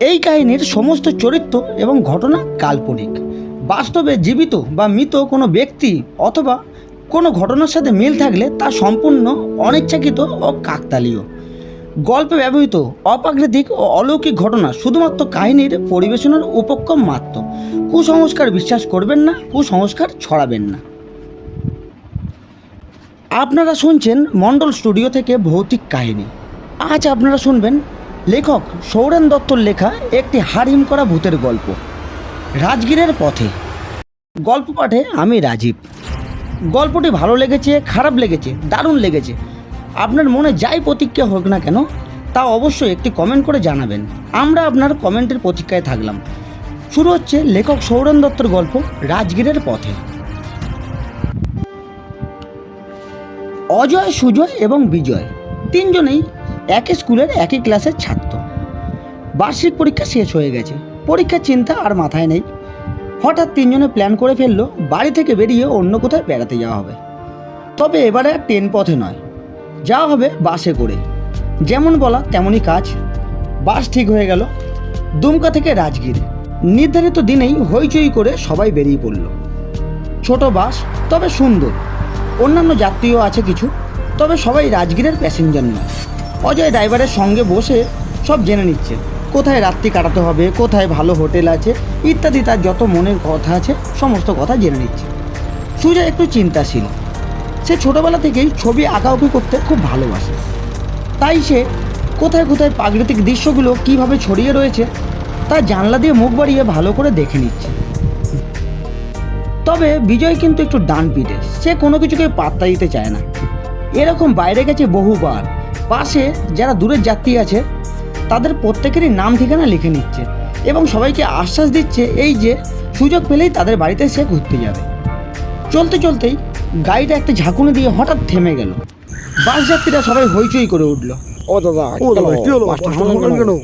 এই কাহিনীর সমস্ত চরিত্র এবং ঘটনা কাল্পনিক। বাস্তবে জীবিত বা মৃত কোনো ব্যক্তি অথবা কোনো ঘটনার সাথে মিল থাকলে তা সম্পূর্ণ অনিচ্ছাকৃত ও কাকতালীয়। গল্পে ব্যবহৃত অপ্রাকৃতিক ও অলৌকিক ঘটনা শুধুমাত্র কাহিনীর পরিবেশনার উপক্রম মাত্র। কুসংস্কার বিশ্বাস করবেন না, কুসংস্কার ছড়াবেন না। আপনারা শুনছেন মণ্ডল স্টুডিও থেকে ভৌতিক কাহিনী। আজ আপনারা শুনবেন লেখক সৌরেন দত্তর লেখা একটি হাড়হিম করা ভূতের গল্প। রাজগীরের পথে। গল্প পাঠে আমি রাজীব। গল্পটি ভালো লেগেছে, খারাপ লেগেছে, দারুণ লেগেছে। আপনার মনে যাই প্রতিক্রিয়া হোক না কেন, তা অবশ্যই একটি কমেন্ট করে জানাবেন। আমরা আপনার কমেন্টের প্রতীক্ষায় থাকলাম। শুরু হচ্ছে লেখক সৌরেন দত্তর গল্প, রাজগীরের পথে। অজয়, সুজয় এবং বিজয়, তিনজনেই একই স্কুলের একই ক্লাসের ছাত্র। বার্ষিক পরীক্ষা শেষ হয়ে গেছে। পরীক্ষার চিন্তা আর মাথায় নেই। হঠাৎ তিনজনে প্ল্যান করে ফেলল, বাড়ি থেকে বেরিয়ে অন্য কোথায় বেড়াতে যাওয়া হবে। তবে এবারে আর ট্রেন পথে নয়। যাওয়া হবে বাসে করে। যেমন বলা তেমনই কাজ। বাস ঠিক হয়ে গেল দুমকা থেকে রাজগীর। নির্ধারিত দিনেই হইচই করে সবাই বেরিয়ে পড়ল। ছোট বাস, তবে সুন্দর। অন্যান্য যাত্রীও আছে কিছু, তবে সবাই রাজগীরের প্যাসেঞ্জার নয়। অজয় ড্রাইভারের সঙ্গে বসে সব জেনে নিচ্ছে। কোথায় রাত্রি কাটাতে হবে, কোথায় ভালো হোটেল আছে, ইত্যাদি তার যত মনের কথা আছে, সমস্ত কথা জেনে নিচ্ছে। সুজা একটু চিন্তাশীল। সে ছোটোবেলা থেকেই ছবি আঁকাউকি করতে খুব ভালোবাসে। তাই সে কোথায় কোথায় প্রাকৃতিক দৃশ্যগুলো কীভাবে ছড়িয়ে রয়েছে, তা জানলা দিয়ে মুখ বাড়িয়ে ভালো করে দেখে নিচ্ছে। তবে বিজয় কিন্তু একটু ডান পিটে সে কোনো কিছুকে পাত্তা দিতে চায় না। এরকম বাইরে গেছে বহুবার। পাশে যারা দূরের যাত্রী আছে তাদের প্রত্যেকেরই নাম ঠিকানা লিখে নিচ্ছে এবং সবাইকে আশ্বাস দিচ্ছে এই যে সুযোগ পেলেই তাদের বাড়িতে সে ঘুরতে যাবে। চলতে চলতেই গাড়িটা একটা ঝাঁকুনি দিয়ে হঠাৎ থেমে গেল। বাস যাত্রীরা সবাই হইচই করে উঠল। ও দাদা ও কি হলো? কেন?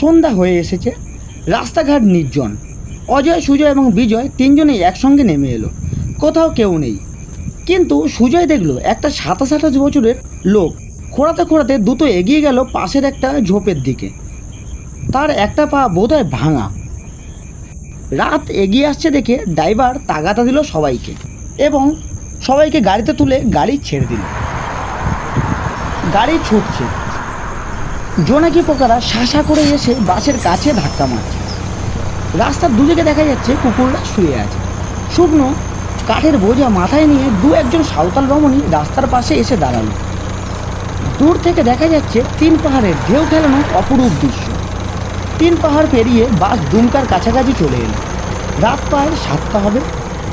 সন্ধ্যা হয়ে এসেছে। রাস্তাঘাট নির্জন। অজয় সুজয় এবং বিজয় তিনজনেই একসঙ্গে নেমে এলো। কোথাও কেউ নেই। কিন্তু সুজয় দেখল একটা সাতাশ আঠাশ বছরের লোক খোঁড়াতে খোঁড়াতে দ্রুত এগিয়ে গেল পাশের একটা ঝোপের দিকে। তার একটা পা বোধহয় ভাঙা। রাত এগিয়ে আসছে দেখে ড্রাইভার তাগাতা দিল সবাইকে এবং সবাইকে গাড়িতে তুলে গাড়ি ছেড়ে দিল। গাড়ি ছুটছে। জোনাকি পোকারা শাসা করে এসে বাসের কাছে ধাক্কা মারছে। রাস্তার দুদিকে দেখা যাচ্ছে কুকুররা শুয়ে আছে। শুকনো কাঠের বোঝা মাথায় নিয়ে দু একজন সাঁওতাল রমণী রাস্তার পাশে এসে দাঁড়াল। দূর থেকে দেখা যাচ্ছে তিন পাহাড়ের ঢেউ খেলানো অপরূপ দৃশ্য। তিন পাহাড় পেরিয়ে বাস দুমকার কাছাকাছি চলে এলো। রাত প্রায় সাতটা হবে।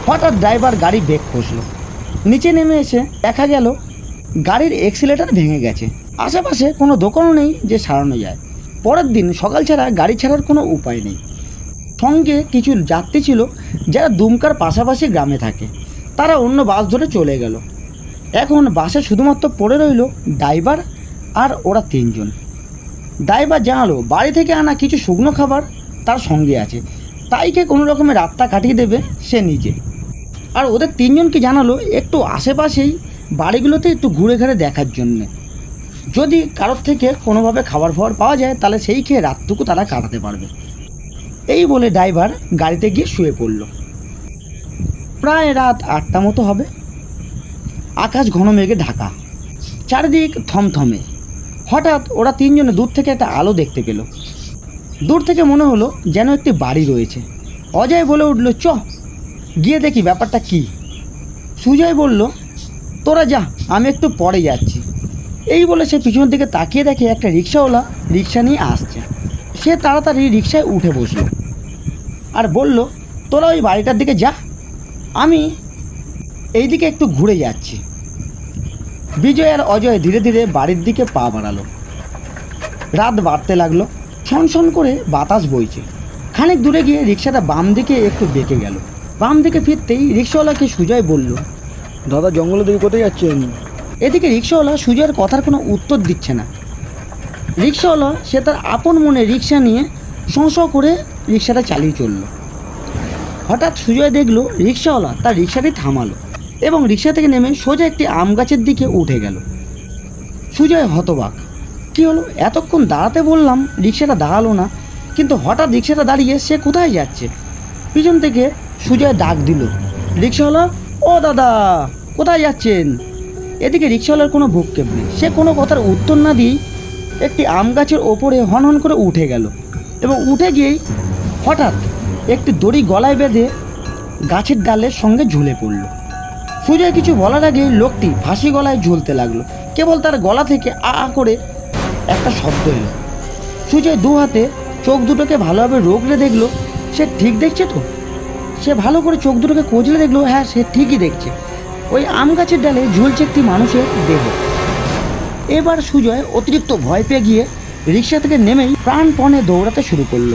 হঠাৎ ড্রাইভার গাড়ি ব্রেক কষলো। নিচে নেমে এসে দেখা গেল, গাড়ির এক্সিলেটার ভেঙে গেছে। আশেপাশে কোনো দোকানও নেই যে সারানো যায়। পরের দিন সকাল ছাড়া গাড়ি ছাড়ার কোনো উপায় নেই। সঙ্গে কিছু যাত্রী ছিল যারা দুমকার পাশাপাশি গ্রামে থাকে। তারা অন্য বাস ধরে চলে গেল। এখন বাসে শুধুমাত্র পড়ে রইল ড্রাইভার আর ওরা তিনজন। ড্রাইভার জানালো, বাড়ি থেকে আনা কিছু শুকনো খাবার তার সঙ্গে আছে। তাই কে কোনো রকমে রাতটা কাটিয়ে দেবে সে নিজে। আর ওদের তিনজনকে জানালো, একটু আশেপাশেই বাড়িগুলোতে একটু ঘুরে ঘুরে দেখার জন্যে। যদি কারোর থেকে কোনোভাবে খাবার ফাবার পাওয়া যায়, তাহলে সেই খেয়ে রাতটুকু তারা কাটাতে পারবে। এই বলে ড্রাইভার গাড়িতে গিয়ে শুয়ে পড়ল। প্রায় রাত আটটা মতো হবে। আকাশ ঘন মেঘে ঢাকা। চারিদিক থমথমে। হঠাৎ ওরা তিনজনে দূর থেকে একটা আলো দেখতে পেল। দূর থেকে মনে হলো যেন একটি বাড়ি রয়েছে। অজয় বলে উঠল, চ, গিয়ে দেখি ব্যাপারটা কি? সুজয় বলল, তোরা যা, আমি একটু পরে যাচ্ছি। এই বলে সে পিছনের দিকে তাকিয়ে দেখে একটা রিক্সাওয়ালা রিক্সা নিয়ে আসছে। সে তাড়াতাড়ি রিক্সায় উঠে বসল। আর বলল, তোরা ওই বাড়িটার দিকে যা। আমি এই দিকে একটু ঘুরে যাচ্ছি। বিজয় আর অজয় ধীরে ধীরে বাড়ির দিকে পা বাড়ালো। রাত বাড়তে লাগল। ছনছন করে বাতাস বইছে। খানিক দূরে গিয়ে রিক্সাটা বাম দিকে একটু বেঁকে গেল। বাম দিকে ফিরতেই রিক্সাওয়ালাকে সুজয় বলল দাদা জঙ্গলের দিকে কোথায় যাচ্ছেন? এদিকে রিক্সাওয়ালা সুজয়ের কথার কোনো উত্তর দিচ্ছে না। রিক্সাওয়ালা সে তার আপন মনে রিক্সা নিয়ে শঁ করে রিক্সাটা চালিয়ে চলল। হঠাৎ সুজয় দেখল রিক্সাওয়ালা তার রিক্সাটি থামালো। এবং রিক্সা থেকে নেমে সোজা একটি আম গাছের দিকে উঠে গেল। সুজয় হতবাক। কি হলো? এতক্ষণ দাঁড়াতে বললাম রিক্সাটা দাঁড়াল না, কিন্তু হঠাৎ রিক্সাটা দাঁড়িয়ে সে কোথায় যাচ্ছে? পিছন থেকে সুজয় ডাক দিল। রিক্সাওয়ালা, ও দাদা, কোথায় যাচ্ছেন? এদিকে রিক্সাওয়ালার কোনো ভূক্ষেপ নেই। সে কোনো কথার উত্তর না দিয়েই একটি আম গাছের ওপরে হন হন করে উঠে গেল এবং উঠে গিয়েই হঠাৎ একটি দড়ি গলায় বেঁধে গাছের ডালের সঙ্গে ঝুলে পড়ল। সুজয় কিছু বলার আগেই লোকটি ফাঁসি গলায় ঝুলতে লাগল। কেবল তার গলা থেকে আ আ করে একটা শব্দ এলো। সুজয় দু হাতে চোখ দুটোকে ভালোভাবে রোগড়ে দেখল। সে ঠিক দেখছে তো? সে ভালো করে চোখ দুটোকে কচলে দেখল হ্যাঁ সে ঠিকই দেখছে। ওই আম গাছের ডালে ঝুলছে একটি মানুষের দেহ। এবার সুজয় অতিরিক্ত ভয় পেয়ে গিয়ে রিক্সা থেকে নেমেই প্রাণপণে দৌড়াতে শুরু করল।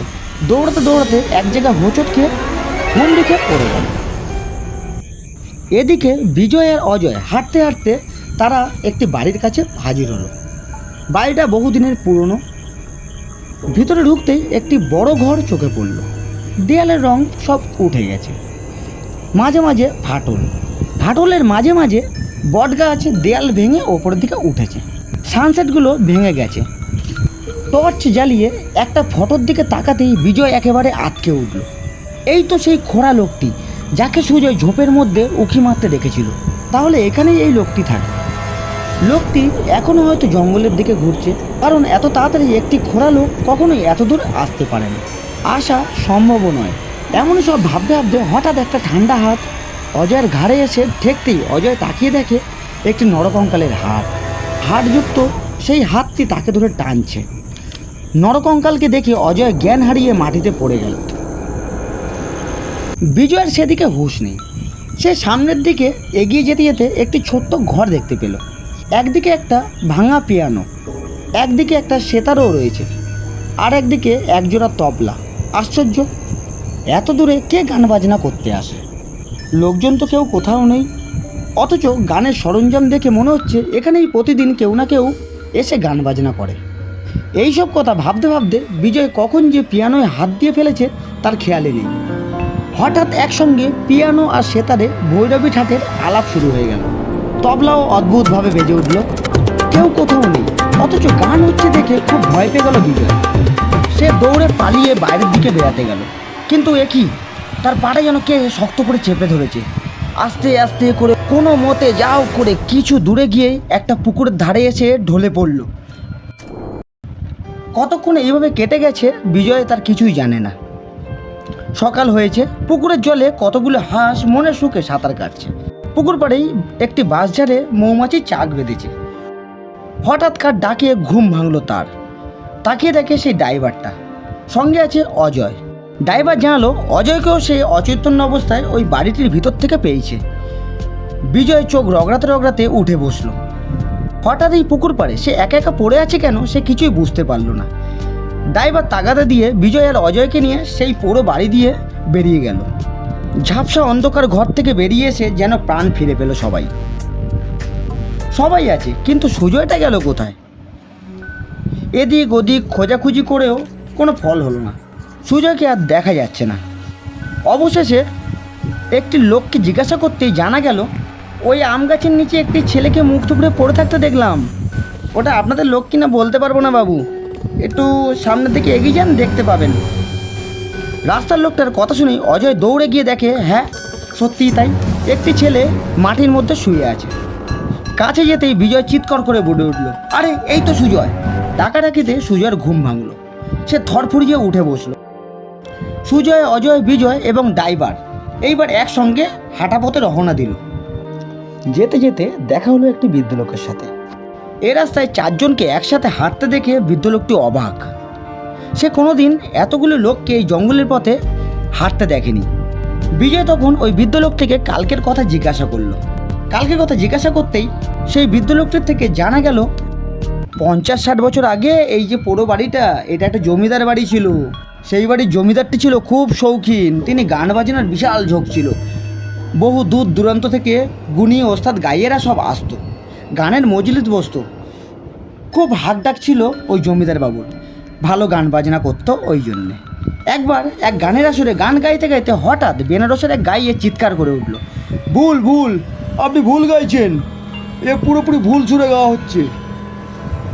দৌড়াতে দৌড়াতে এক জায়গায় হোঁচট খেয়ে হুমড়ি খেয়ে পড়ে গেল। এদিকে বিজয় আর অজয় হাঁটতে হাঁটতে তারা একটি বাড়ির কাছে হাজির হলো। বাড়িটা বহুদিনের পুরনো। ভিতরে ঢুকতেই একটি বড় ঘর চোখে পড়ল। দেয়ালের রং সব উঠে গেছে। মাঝে মাঝে ফাটল। ফাটলের মাঝে মাঝে বটগাছ দেয়াল ভেঙে ওপরের দিকে উঠেছে। সানসেটগুলো ভেঙে গেছে। টর্চ জ্বালিয়ে একটা ফটোর দিকে তাকাতেই বিজয় একেবারে আটকে উঠল। এই তো সেই খোড়া লোকটি। যাকে সুজয় ঝোপের মধ্যে উঁকি মারতে দেখেছিল। তাহলে এখানেই এই লোকটি থাকে। লোকটি এখনও হয়তো জঙ্গলের দিকে ঘুরছে, কারণ এত তাড়াতাড়ি একটি খোড়া লোক কখনোই এত দূর আসতে পারে না। আসা সম্ভবও নয়। এমনই সব ভাবতে ভাবতে হঠাৎ একটা ঠান্ডা হাত অজয়ের ঘাড়ে এসে ঠেকতেই অজয় তাকিয়ে দেখে একটি নরকঙ্কালের হাত। হাড়যুক্ত সেই হাতটি তাকে ধরে টানছে। নরকঙ্কালকে দেখে অজয় জ্ঞান হারিয়ে মাটিতে পড়ে গেল। বিজয়ের সেদিকে হুঁশ নেই। সে সামনের দিকে এগিয়ে যেতে যেতে একটি ছোট্ট ঘর দেখতে পেল। একদিকে একটা ভাঙা পিয়ানো, একদিকে একটা সেতারও রয়েছে, আর একদিকে একজোড়া তবলা। আশ্চর্য, এত দূরে কে গান বাজনা করতে আসে? লোকজন তো কেউ কোথাও নেই, অথচ গানের সরঞ্জাম দেখে মনে হচ্ছে এখানেই প্রতিদিন কেউ না কেউ এসে গান বাজনা করে। এইসব কথা ভাবতে ভাবতে বিজয় কখন যে পিয়ানোয় হাত দিয়ে ফেলেছে তার খেয়ালই নেই। হঠাৎ একসঙ্গে পিয়ানো আর সেতারে ভৈরবী ঠাটের আলাপ শুরু হয়ে গেল। তবলাও অদ্ভুতভাবে বেজে উঠল। কেউ কোথাও নেই, অথচ গান হচ্ছে দেখে খুব ভয় পেয়ে গেল বিজয় সে দৌড়ে পালিয়ে বাইরের দিকে বেড়াতে গেল। কিন্তু এ কি? তার পাটা যেন কে শক্ত করে চেপে ধরেছে। আস্তে আস্তে করে কোনো মতে যাও করে কিছু দূরে গিয়ে একটা পুকুরের ধারে এসে ঢলে পড়ল। কতক্ষণ এইভাবে কেটে গেছে বিজয় তার কিছুই জানে না। সকাল হয়েছে, পুকুরের জলে কতগুলো হাঁস মনের সুখে সাঁতার কাটছে। পুকুর পাড়েই একটি বাঁশঝাড়ে মৌমাছির চাক বেঁধেছে। হঠাৎ কার ডাকে ঘুম ভাঙলো তার। তাকিয়ে দেখে সেই ড্রাইভারটা। সঙ্গে আছে অজয়। ড্রাইভার জানালো, অজয়কেও সে অচৈতন্য অবস্থায় ওই বাড়িটির ভিতর থেকে পেয়েছে। বিজয় চোখ রগড়াতে রগড়াতে উঠে বসল। হঠাৎ এই পুকুর পাড়ে সে একা একা পড়ে আছে কেন সে কিছুই বুঝতে পারল না। ড্রাইভার তাগাদা দিয়ে বিজয় আর অজয়কে নিয়ে সেই পুরো বাড়ি দিয়ে বেরিয়ে গেল। ঝাপসা অন্ধকার ঘর থেকে বেরিয়ে এসে যেন প্রাণ ফিরে পেল সবাই। সবাই আছে, কিন্তু সুজয়টা গেল কোথায়? এদিক ওদিক খোঁজাখুঁজি করেও কোনো ফল হলো না। সুজয়কে আর দেখা যাচ্ছে না। অবশেষে একটি লোককে জিজ্ঞাসা করতেই জানা গেল, ওই আম গাছের নিচে একটি ছেলেকে মুখ টুকরে পড়ে থাকতে দেখলাম। ওটা আপনাদের লোক কিনা বলতে পারব না, বাবু? একটু সামনের দিকে এগিয়ে যান, দেখতে পাবেন। রাস্তার লোকটার কথা শুনে অজয় দৌড়ে গিয়ে দেখে হ্যাঁ সত্যিই তাই, একটি ছেলে মাটির মধ্যে শুয়ে আছে। কাছে যেতেই বিজয় চিৎকর করে বলে উঠল, আরে, এই তো সুজয়। ডাকাডাকিতে সুজয়ের ঘুম ভাঙলো। সে থরফুরিয়ে উঠে বসল। সুজয়, অজয়, বিজয় এবং ড্রাইভার এইবার একসঙ্গে হাঁটা পথে রওনা দিল। যেতে যেতে দেখা হলো একটি বৃদ্ধ লোকের সাথে। এ রাস্তায় চারজনকে একসাথে হাঁটতে দেখে বৃদ্ধ লোকটি অবাক। সে কোনোদিন এতগুলো লোককে এই জঙ্গলের পথে হাঁটতে দেখেনি। বিজয় তখন ওই বৃদ্ধ লোকটিকে কালকের কথা জিজ্ঞাসা করল। কালকের কথা জিজ্ঞাসা করতেই সেই বৃদ্ধ লোকটির থেকে জানা গেল পঞ্চাশ ষাট বছর আগে এই যে পোড়ো বাড়িটা, এটা একটা জমিদার বাড়ি ছিল। সেই বাড়ির জমিদারটি ছিল খুব শৌখিন, তিনি গান বাজনার বিশাল ঝোঁক ছিল। বহু দূর দূরান্ত থেকে গুণী ওস্তাদ গাইয়েরা সব আসতো। গানের মজলিত বসতো। খুব হাক ডাক ছিল ওই জমিদার বাবুর। ভালো গান বাজনা করতো ওই জন্যে। একবার এক গানের আসরে গান গাইতে গাইতে হঠাৎ বেনারসের এক গাইয়ে চিৎকার করে উঠল। ভুল ভুল, আপনি ভুল গাইছেন। এ পুরোপুরি ভুল সুরে গাওয়া হচ্ছে।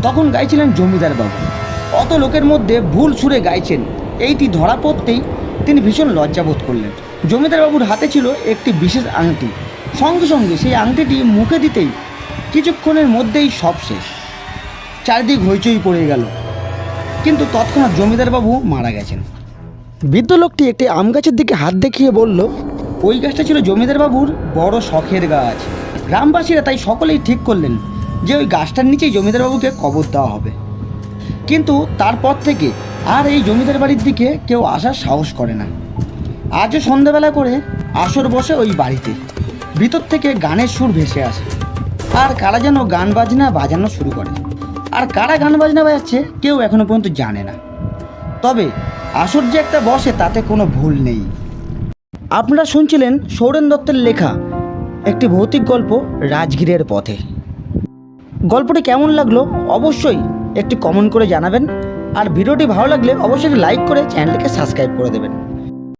তখন গাইছিলেন জমিদার বাবু। অত লোকের মধ্যে ভুল সুরে গাইছেন। এইটি ধরা পড়তেই তিনি ভীষণ লজ্জাবোধ করলেন। জমিদার বাবুর হাতে ছিল একটি বিশেষ আংটি। সঙ্গে সঙ্গে সেই আংটিটি মুখে দিতেই কিছুক্ষণের মধ্যেই সব শেষ। চারিদিক হইচই পড়ে গেল। কিন্তু তৎক্ষণাৎ জমিদার বাবু মারা গেছেন। বৃদ্ধ লোকটি একটি আম গাছের দিকে হাত দেখিয়ে বলল, ওই গাছটা ছিল জমিদার বাবুর বড় শখের গাছ। গ্রামবাসীরা তাই সকলেই ঠিক করলেন যে ওই গাছটার নিচেই জমিদার বাবুকে কবর দেওয়া হবে। কিন্তু তারপর থেকে আর এই জমিদার বাড়ির দিকে কেউ আসার সাহস করে না। আজও সন্ধ্যাবেলা করে আসর বসে ওই বাড়িতে। ভিতর থেকে গানের সুর ভেসে আসে। আর কারা যেন গান বাজনা বাজানো শুরু করে? আর কারা গান বাজনা বাজাচ্ছে কেউ এখনও পর্যন্ত জানে না। তবে আসর যে একটা বসে তাতে কোনো ভুল নেই। আপনারা শুনছিলেন সৌরেন দত্তের লেখা একটি ভৌতিক গল্প রাজগীরের পথে। গল্পটি কেমন লাগল অবশ্যই একটি কমেন্ট করে জানাবেন। আর ভিডিওটি ভালো লাগলে অবশ্যই লাইক করে চ্যানেলটিকে সাবস্ক্রাইব করে দেবেন।